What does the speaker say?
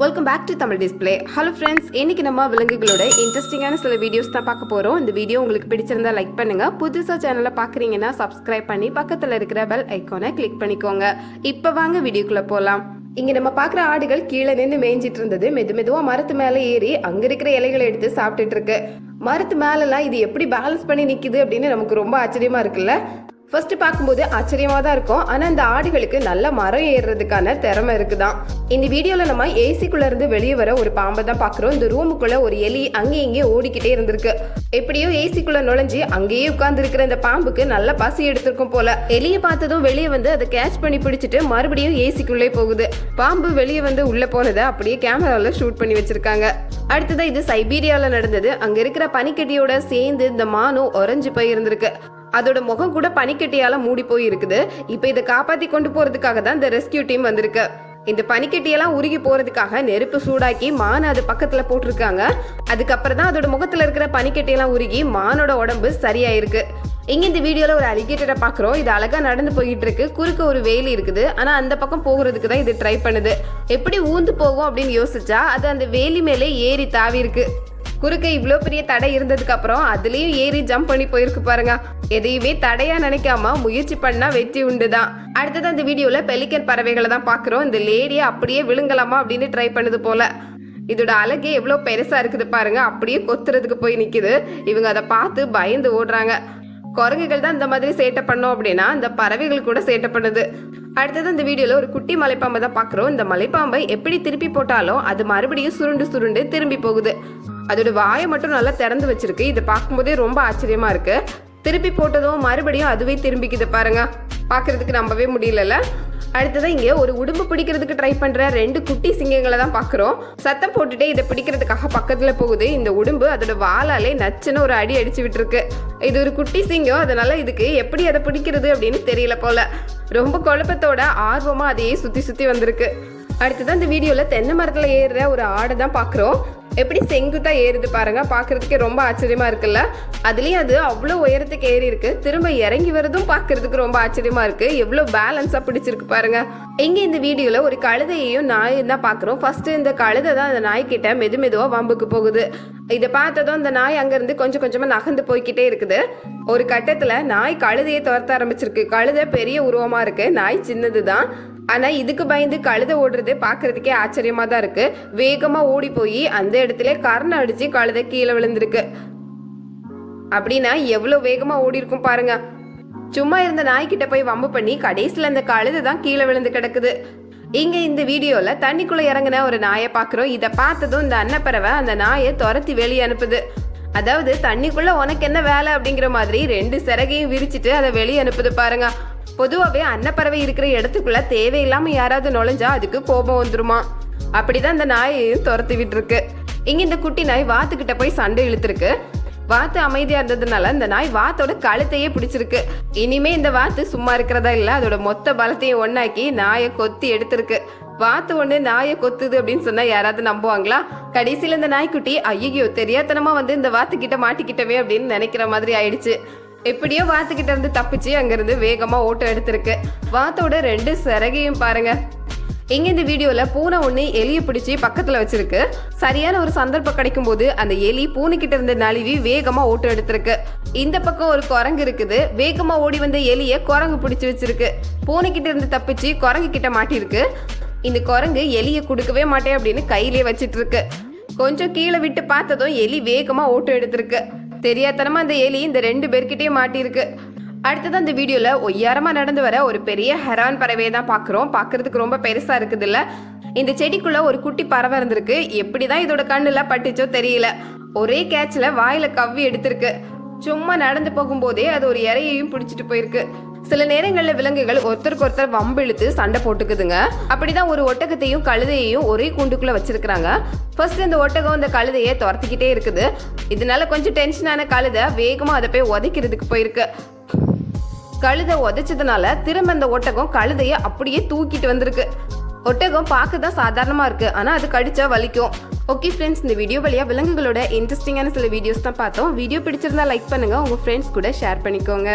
Welcome back to Tamil display hello friends இன்னைக்கு நம்ம விலங்குகளோட இன்ட்ரெஸ்டிங்கான சில வீடியோஸ் தான் பார்க்க போகிறோம் இந்த வீடியோ உங்களுக்கு பிடிச்சிருந்தா லைக் பண்ணுங்க. புதுசாக சேனலை பார்க்குறீங்கன்னா சப்ஸ்கிரைப் பண்ணி பக்கத்தில் இருக்கிற பெல் ஐக்கானை கிளிக் பண்ணிக்கோங்க. இப்போ வாங்க வீடியோக்குள்ளே போகலாம் இங்கே நம்ம பார்க்குற ஆடுகள் கீழே நின்று மேய்ஞ்சிட்டு இருந்தது. மெது மெதுவாக மரத்து மேலே ஏறி அங்கே இருக்கிற இலைகளை எடுத்து சாப்பிட்டுட்டு இருக்கு. மரத்து மேலெல்லாம் இது எப்படி பேலன்ஸ் பண்ணி நிற்கிது அப்படின்னு நமக்கு ரொம்ப ஆச்சரியமா இருக்குல்ல? ஃபர்ஸ்ட் பார்க்கும்போது ஆச்சரியமா தான் இருக்கும். ஆனா இந்த ஆடுகளுக்கு நல்ல மரம் ஏறுறதுக்கான திறமை இருக்குதான் இந்த வீடியோல நம்ம ஏசிக்குள்ள இருந்து வெளியே வர ஒரு பாம்பை தான் பாக்குறோம் இந்த ரூமுக்குள்ள ஒரு எலி அங்கேயும் இங்கேயும் ஓடிக்கிட்டே இருந்திருக்கு. எப்படியோ ஏசிக்குள்ள நுழைஞ்சு அங்கேயே உட்கார்ந்து இருக்கிற இந்த பாம்புக்கு நல்ல பசி எடுத்திருக்கும் போல. எலியை பார்த்ததும் வெளியே வந்து அதை கேட்ச் பண்ணி பிடிச்சிட்டு மறுபடியும் ஏசிக்குள்ளே போகுது. பாம்பு வெளியே வந்து உள்ள போனதை அப்படியே கேமராவில் ஷூட் பண்ணி வச்சிருக்காங்க. அடுத்ததான் இது சைபீரியால நடந்தது. அங்க இருக்கிற பனிக்கட்டியோட சேர்ந்து இந்த மானும் உறைஞ்சு போயிருந்திருக்கு. அதோட முகம் கூட பனிக்கட்டியால மூடி போய் இருக்குது. இப்போ இதை காப்பாத்தி கொண்டு போறதுக்காக தான் இந்த ரெஸ்கியூ டீம் வந்திருக்கு. இந்த பனிக்கட்டியெல்லாம் உருகி போறதுக்காக நெருப்பு சூடாக்கி மான் அது பக்கத்துல போட்டிருக்காங்க. அதுக்கப்புறம் தான் அதோட முகத்துல இருக்கிற பனிக்கட்டியெல்லாம் உருகி மானோட உடம்பு சரியாயிருக்கு. இங்க இந்த வீடியோல ஒரு அலிகேட்டரை பாக்குறோம். இது அழகா நடந்து போயிட்டு இருக்கு. குறுக்க ஒரு வேலி இருக்குது. ஆனா அந்த பக்கம் போகிறதுக்கு தான் இது ட்ரை பண்ணுது. எப்படி ஊந்து போகும் அப்படின்னு யோசிச்சா அது அந்த வேலி மேலே ஏறி தாவி இருக்கு. குறுக்க இவ்வளோ பெரிய தடை இருந்ததுக்கு அப்புறம் அதுலேயும் ஏறி ஜம்ப் பண்ணி போயிருக்கு பாருங்க. எதையுமே தடையா நினைக்காம முயற்சி பண்ணா வெற்றி உண்டு தான் அடுத்தது அந்த வீடியோல பெலிக்கன் பறவைகளை தான் பாக்குறோம். இந்த லேடியை அப்படியே விழுங்கலாமா அப்படின்னு ட்ரை பண்ணுது போல. இதோட அழகே எவ்வளோ பெருசா இருக்குது பாருங்க. அப்படியே கொத்துறதுக்கு போய் நிக்குது. இவங்க அதை பார்த்து பயந்து ஓடுறாங்க. குரங்குகள் தான் இந்த மாதிரி சேட்டை பண்ணோம் அப்படின்னா இந்த பறவைகள் கூட சேட்டை பண்ணுது. அடுத்தது அந்த வீடியோல ஒரு குட்டி மலைப்பாம்பை தான் பார்க்குறோம் இந்த மலைப்பாம்பை எப்படி திருப்பி போட்டாலும் அது மறுபடியும் சுருண்டு சுருண்டு திரும்பி போகுது. அதோட வாயை மட்டும் நல்லா திறந்து வச்சிருக்கு. இதை பார்க்கும்போதே ரொம்ப ஆச்சரியமா இருக்கு. திருப்பி போட்டதும் மறுபடியும் அதுவே திரும்பிக்குது பாருங்க. பார்க்கறதுக்கு நம்பவே முடியலல்ல. அடுத்ததான் இங்கே ஒரு உடும்பு பிடிக்கிறதுக்கு ட்ரை பண்ணுற ரெண்டு குட்டி சிங்கங்களை தான் பார்க்குறோம். சத்தம் போட்டுட்டே இதை பிடிக்கிறதுக்காக பக்கத்தில் போகுது. இந்த உடும்பு அதோட வாளாலே நச்சுன்னு ஒரு அடி அடிச்சு விட்டுருக்கு. இது ஒரு குட்டி சிங்கம். அதனால இதுக்கு எப்படி அதை பிடிக்கிறது அப்படின்னு தெரியல போல. ரொம்ப குழப்பத்தோட ஆர்வமாக அதையே சுற்றி சுற்றி வந்திருக்கு. அடுத்ததான் இந்த வீடியோவில் தென்னை மரத்தில் ஏறுற ஒரு ஆடை தான் பார்க்குறோம். எப்படி செங்குத்தா ஏறுது பாருங்க. பார்க்கிறதுக்கே ரொம்ப ஆச்சரியமா இருக்குல்ல. அதுலயும் அது அவ்வளோ உயரத்துக்கு ஏறி இருக்கு திரும்ப இறங்கி வரதும் பார்க்கிறதுக்கு ரொம்ப ஆச்சரியமா இருக்கு. எவ்வளோ பேலன்ஸா பிடிச்சிருக்கு பாருங்க. இங்க இந்த வீடியோல ஒரு கழுதையையும் நாயும் தான் பார்க்குறோம். ஃபர்ஸ்ட் இந்த கழுதை தான் அந்த நாய்க்கிட்ட மெது மெதுவா வம்புக்கு போகுது. இதை பார்த்ததும் அந்த நாய் அங்கிருந்து கொஞ்சம் கொஞ்சமா நகர்ந்து போய்கிட்டே இருக்குது. ஒரு கட்டத்துல நாய் கழுதையை துரத்த ஆரம்பிச்சிருக்கு. கழுதை பெரிய உருவமா இருக்கு. நாய் சின்னது தான் ஆனா இதுக்கு பயந்து கழுதை ஓடுறது பார்க்கிறதுக்கே ஆச்சரியமா தான் இருக்கு. வேகமா ஓடி போய் அந்த இடத்துல கரணை அடிச்சு கழுதை கீழே விழுந்திருக்கு. அப்படின்னா எவ்வளவு வேகமா ஓடி இருக்கும் பாருங்க. சும்மா இருந்த நாய்கிட்ட போய் வம்பு பண்ணி கடைசியில் அந்த கழுதை தான் கீழே விழுந்து கிடக்குது. இங்க இந்த வீடியோல தண்ணிக்குள்ள இறங்கின ஒரு நாயை பாக்குறோம். இதை பார்த்ததும் இந்த அன்னப்பறவை அந்த நாயை துரத்தி வெளியே அனுப்புது. அதாவது தண்ணிக்குள்ள உனக்கு என்ன வேலை அப்படிங்கிற மாதிரி ரெண்டு சிறகையும் விரிச்சிட்டு அதை வெளியே அனுப்புது பாருங்க. பொதுவாகவே அன்னப்பறவை இருக்கிற இடத்துக்குள்ள தேவையில்லாம யாராவது நுழைஞ்சா அதுக்கு கோபம் வந்துருமா? அப்படிதான் இந்த நாயையும் துரத்தி விட்டுருக்கு. இங்க இந்த குட்டி நாய் வாத்துக்கிட்ட போய் சண்டை இழுத்துருக்கு. வாத்து அமைதியா இருந்ததுனால இந்த நாய் வாத்தோட கழுத்தையே பிடிச்சிருக்கு. இனிமே இந்த வாத்து சும்மா இருக்கிறதா இல்ல அதோட மொத்த பலத்தையும் ஒன்னாக்கி நாயை கொத்தி எடுத்திருக்கு. வாத்து ஒண்ணு நாயை கொத்துது அப்படின்னு சொன்னா யாராவது நம்புவாங்களா? கடைசியில இந்த நாய்க்குட்டி ஐயோ தெரியாத்தனமா வந்து இந்த வாத்து கிட்ட மாட்டிக்கிட்டவே அப்படின்னு நினைக்கிற மாதிரி ஆயிடுச்சு. எப்படியோ வாத்துக்கிட்ட இருந்து தப்பிச்சு அங்கிருந்து வேகமா ஓட்டம் எடுத்திருக்கு. வாத்தோட ரெண்டு சிறகையும் பாருங்க. இங்க இந்த வீடியோல பூனை ஒண்ணு எலியை பிடிச்சி பக்கத்துல வச்சிருக்கு. சரியான ஒரு சந்தர்ப்பம் கிடைக்கும் போது அந்த எலி பூனை கிட்ட இருந்து நழுவி வேகமா ஓட்டம் எடுத்திருக்கு. இந்த பக்கம் ஒரு குரங்கு இருக்குது. வேகமா ஓடி வந்த எலிய குரங்கு பிடிச்சி வச்சிருக்கு. பூனை கிட்ட இருந்து தப்பிச்சு குரங்கு கிட்ட மாட்டிருக்கு. இந்த குரங்கு எலியை கொடுக்கவே மாட்டேன் அப்படின்னு கையிலே வச்சிட்டு இருக்கு. கொஞ்சம் கீழே விட்டு பார்த்ததும் எலி வேகமா ஓட்டம் எடுத்திருக்கு. தெரியாதனமா அந்த எலி இந்த ரெண்டு பேர்கிட்டயே மாட்டியிருக்கு. அடுத்தது அந்த வீடியோல ஒய்யாரமா நடந்து வர ஒரு பெரிய ஹெரான் பறவையை தான் பாக்குறோம். பார்க்கிறதுக்கு ரொம்ப பெருசா இருக்குது இல்ல இந்த செடிக்குள்ள ஒரு குட்டி பறவை இருந்திருக்கு. எப்படிதான் இதோட கண்ணுல பட்டுச்சோ தெரியல. ஒரே கேட்ச்ல வாயில கவ்வி எடுத்திருக்கு. சும்மா நடந்து போகும்போதே அது ஒரு இறையையும் பிடிச்சிட்டு போயிருக்கு. சில நேரங்களில் விலங்குகள் ஒருத்தருக்கு ஒருத்தர் வம்பு இழுத்து சண்டை போட்டுக்குதுங்க. அப்படிதான் ஒரு ஒட்டகத்தையும் கழுதையையும் ஒரே கூண்டுக்குள்ள வச்சிருக்கிறாங்க. ஃபர்ஸ்ட் இந்த ஒட்டகம் இந்த கழுதையை துரத்திக்கிட்டே இருக்குது. இதனால கொஞ்சம் டென்ஷனான கழுதை வேகமா அதை போய் உதைக்கிறதுக்கு போயிருக்கு. கழுதை உதைச்சதுனால திரும்ப அந்த ஒட்டகம் கழுதையை அப்படியே தூக்கிட்டு வந்திருக்கு. ஒட்டகம் பார்க்க தான் சாதாரணமா இருக்கு. ஆனா அது கடிச்சா வலிக்கும். ஓகே ஃப்ரெண்ட்ஸ் இந்த வீடியோ வழியா விலங்குகளோட இன்ட்ரெஸ்டிங்கான சில வீடியோஸ் தான் பார்த்தோம். வீடியோ பிடிச்சிருந்தா லைக் பண்ணுங்கள் உங்கள் ஃப்ரெண்ட்ஸ் கூட ஷேர் பண்ணிக்கோங்க.